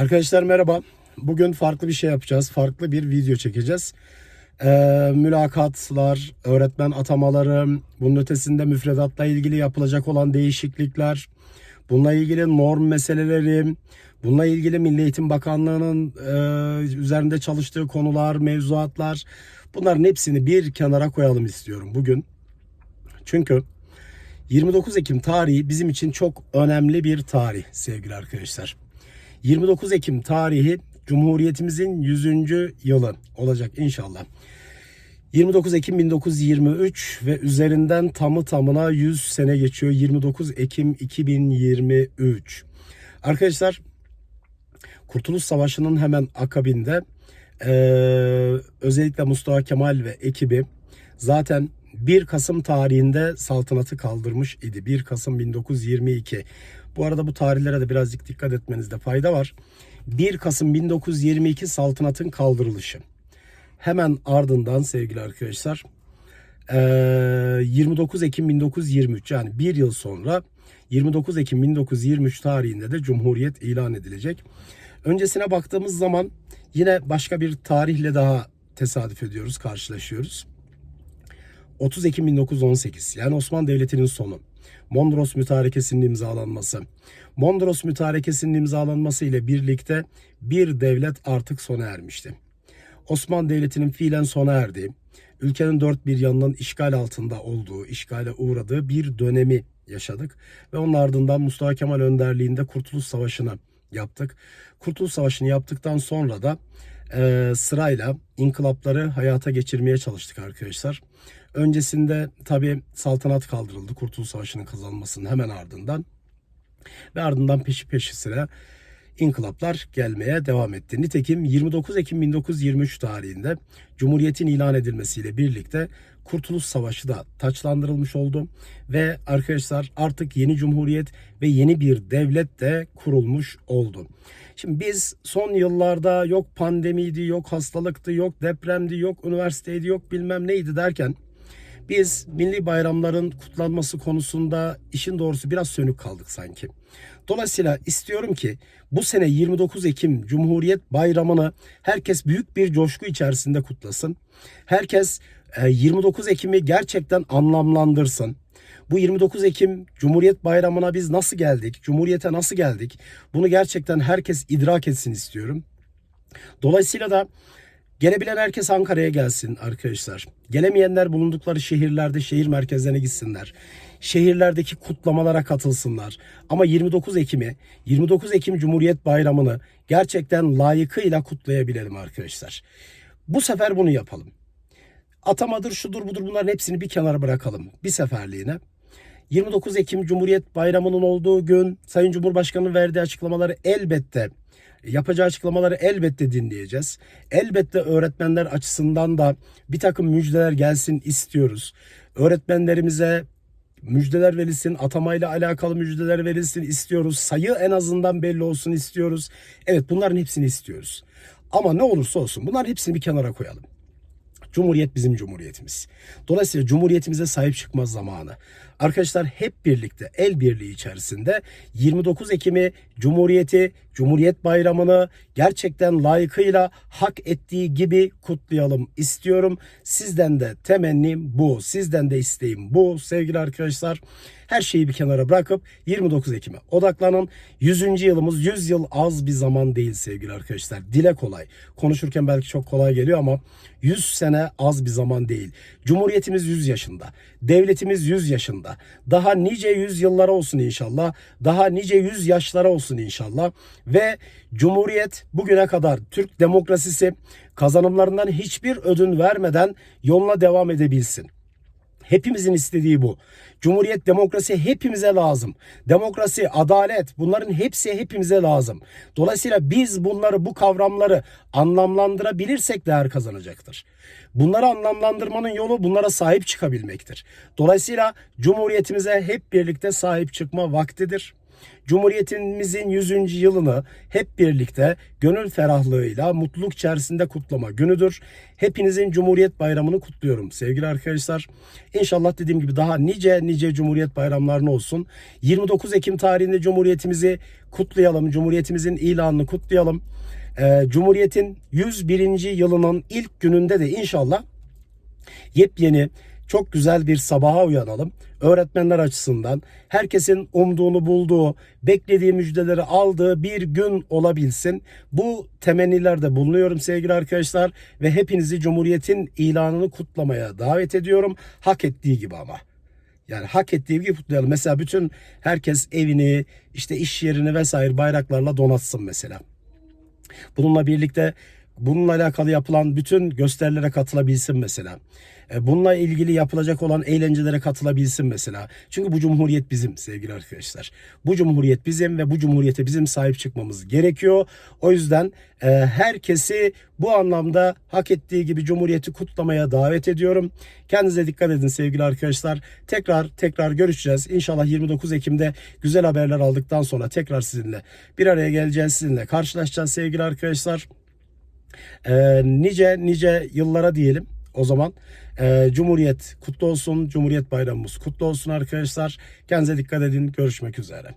Arkadaşlar merhaba. Bugün farklı bir şey yapacağız. Farklı bir video çekeceğiz. Ee, mülakatlar, öğretmen atamaları, bunun ötesinde müfredatla ilgili yapılacak olan değişiklikler, bununla ilgili norm meseleleri, bununla ilgili Milli Eğitim Bakanlığı'nın e, üzerinde çalıştığı konular, mevzuatlar bunların hepsini bir kenara koyalım istiyorum bugün. Çünkü 29 Ekim tarihi bizim için çok önemli bir tarih sevgili arkadaşlar. 29 Ekim tarihi Cumhuriyetimizin 100. yılı olacak inşallah. 29 Ekim 1923 ve üzerinden tamı tamına 100 sene geçiyor. 29 Ekim 2023. Arkadaşlar Kurtuluş Savaşı'nın hemen akabinde eee, özellikle Mustafa Kemal ve ekibi zaten 1 Kasım tarihinde saltanatı kaldırmış idi. 1 Kasım 1922. Bu arada bu tarihlere de birazcık dikkat etmenizde fayda var. 1 Kasım 1922 saltanatın kaldırılışı. Hemen ardından sevgili arkadaşlar eee, 29 Ekim 1923 yani bir yıl sonra 29 Ekim 1923 tarihinde de Cumhuriyet ilan edilecek. Öncesine baktığımız zaman yine başka bir tarihle daha tesadüf ediyoruz, karşılaşıyoruz. 30 Ekim 1918 yani Osmanlı Devleti'nin sonu. Mondros Mütarekesi'nin imzalanması. Mondros Mütarekesi'nin imzalanması ile birlikte bir devlet artık sona ermişti. Osmanlı Devleti'nin fiilen sona erdiği, ülkenin dört bir yanının işgal altında olduğu, işgale uğradığı bir dönemi yaşadık. Ve onun ardından Mustafa Kemal önderliğinde Kurtuluş Savaşı'nı yaptık. Kurtuluş Savaşı'nı yaptıktan sonra da e, sırayla inkılapları hayata geçirmeye çalıştık arkadaşlar. Öncesinde tabi saltanat kaldırıldı Kurtuluş Savaşı'nın kazanmasının hemen ardından. Ve ardından peşi peşi sıra inkılaplar gelmeye devam etti. Nitekim 29 Ekim 1923 tarihinde Cumhuriyet'in ilan edilmesiyle birlikte Kurtuluş Savaşı da taçlandırılmış oldu. Ve arkadaşlar artık yeni cumhuriyet ve yeni bir devlet de kurulmuş oldu. Şimdi biz son yıllarda yok pandemiydi, yok hastalıktı, yok depremdi, yok üniversiteydi, yok bilmem neydi derken biz milli bayramların kutlanması konusunda işin doğrusu biraz sönük kaldık sanki. Dolayısıyla istiyorum ki bu sene 29 Ekim Cumhuriyet Bayramı'nı herkes büyük bir coşku içerisinde kutlasın. Herkes e, 29 Ekim'i gerçekten anlamlandırsın. Bu 29 Ekim Cumhuriyet Bayramı'na biz nasıl geldik? Cumhuriyete nasıl geldik? Bunu gerçekten herkes idrak etsin istiyorum. Dolayısıyla da Gelebilen herkes Ankara'ya gelsin arkadaşlar. Gelemeyenler bulundukları şehirlerde şehir merkezlerine gitsinler. Şehirlerdeki kutlamalara katılsınlar. Ama 29 Ekim'i, 29 Ekim Cumhuriyet Bayramı'nı gerçekten layıkıyla kutlayabilelim arkadaşlar. Bu sefer bunu yapalım. Atamadır, şudur budur bunların hepsini bir kenara bırakalım. Bir seferliğine. 29 Ekim Cumhuriyet Bayramı'nın olduğu gün Sayın Cumhurbaşkanı'nın verdiği açıklamaları elbette yapacağı açıklamaları elbette dinleyeceğiz. Elbette öğretmenler açısından da bir takım müjdeler gelsin istiyoruz. Öğretmenlerimize müjdeler verilsin, atamayla alakalı müjdeler verilsin istiyoruz. Sayı en azından belli olsun istiyoruz. Evet bunların hepsini istiyoruz. Ama ne olursa olsun bunların hepsini bir kenara koyalım. Cumhuriyet bizim cumhuriyetimiz. Dolayısıyla cumhuriyetimize sahip çıkma zamanı. Arkadaşlar hep birlikte el birliği içerisinde 29 Ekim'i Cumhuriyeti, Cumhuriyet Bayramı'nı gerçekten layıkıyla hak ettiği gibi kutlayalım istiyorum. Sizden de temennim bu. Sizden de isteğim bu sevgili arkadaşlar. Her şeyi bir kenara bırakıp 29 Ekim'e odaklanın. 100. yılımız 100 yıl az bir zaman değil sevgili arkadaşlar. Dile kolay. Konuşurken belki çok kolay geliyor ama 100 sene az bir zaman değil. Cumhuriyetimiz 100 yaşında. Devletimiz 100 yaşında. Daha nice yüz yıllara olsun inşallah. Daha nice yüz yaşlara olsun inşallah. Ve Cumhuriyet bugüne kadar Türk demokrasisi kazanımlarından hiçbir ödün vermeden yoluna devam edebilsin. Hepimizin istediği bu. Cumhuriyet, demokrasi hepimize lazım. Demokrasi, adalet bunların hepsi hepimize lazım. Dolayısıyla biz bunları, bu kavramları anlamlandırabilirsek değer kazanacaktır. Bunları anlamlandırmanın yolu bunlara sahip çıkabilmektir. Dolayısıyla Cumhuriyetimize hep birlikte sahip çıkma vaktidir. Cumhuriyetimizin 100. yılını hep birlikte gönül ferahlığıyla mutluluk içerisinde kutlama günüdür. Hepinizin Cumhuriyet Bayramı'nı kutluyorum sevgili arkadaşlar. İnşallah dediğim gibi daha nice nice Cumhuriyet bayramlarını olsun. 29 Ekim tarihinde Cumhuriyetimizi kutlayalım. Cumhuriyetimizin ilanını kutlayalım. Ee, Cumhuriyet'in 101. yılının ilk gününde de inşallah yepyeni çok güzel bir sabaha uyanalım. Öğretmenler açısından herkesin umduğunu bulduğu, beklediği müjdeleri aldığı bir gün olabilsin. Bu temennilerde bulunuyorum sevgili arkadaşlar ve hepinizi Cumhuriyet'in ilanını kutlamaya davet ediyorum. Hak ettiği gibi ama. Yani hak ettiği gibi kutlayalım. Mesela bütün herkes evini, işte iş yerini vesaire bayraklarla donatsın mesela. Bununla birlikte bununla alakalı yapılan bütün gösterilere katılabilsin mesela. E, Bununla ilgili yapılacak olan eğlencelere katılabilsin mesela. Çünkü bu cumhuriyet bizim sevgili arkadaşlar. Bu cumhuriyet bizim ve bu cumhuriyete bizim sahip çıkmamız gerekiyor. O yüzden e, herkesi bu anlamda hak ettiği gibi cumhuriyeti kutlamaya davet ediyorum. Kendinize dikkat edin sevgili arkadaşlar. Tekrar tekrar görüşeceğiz. İnşallah 29 Ekim'de güzel haberler aldıktan sonra tekrar sizinle bir araya geleceğiz. Sizinle karşılaşacağız sevgili arkadaşlar. Ee, nice nice yıllara diyelim o zaman. Ee, Cumhuriyet kutlu olsun. Cumhuriyet bayramımız kutlu olsun arkadaşlar. Kendinize dikkat edin. Görüşmek üzere.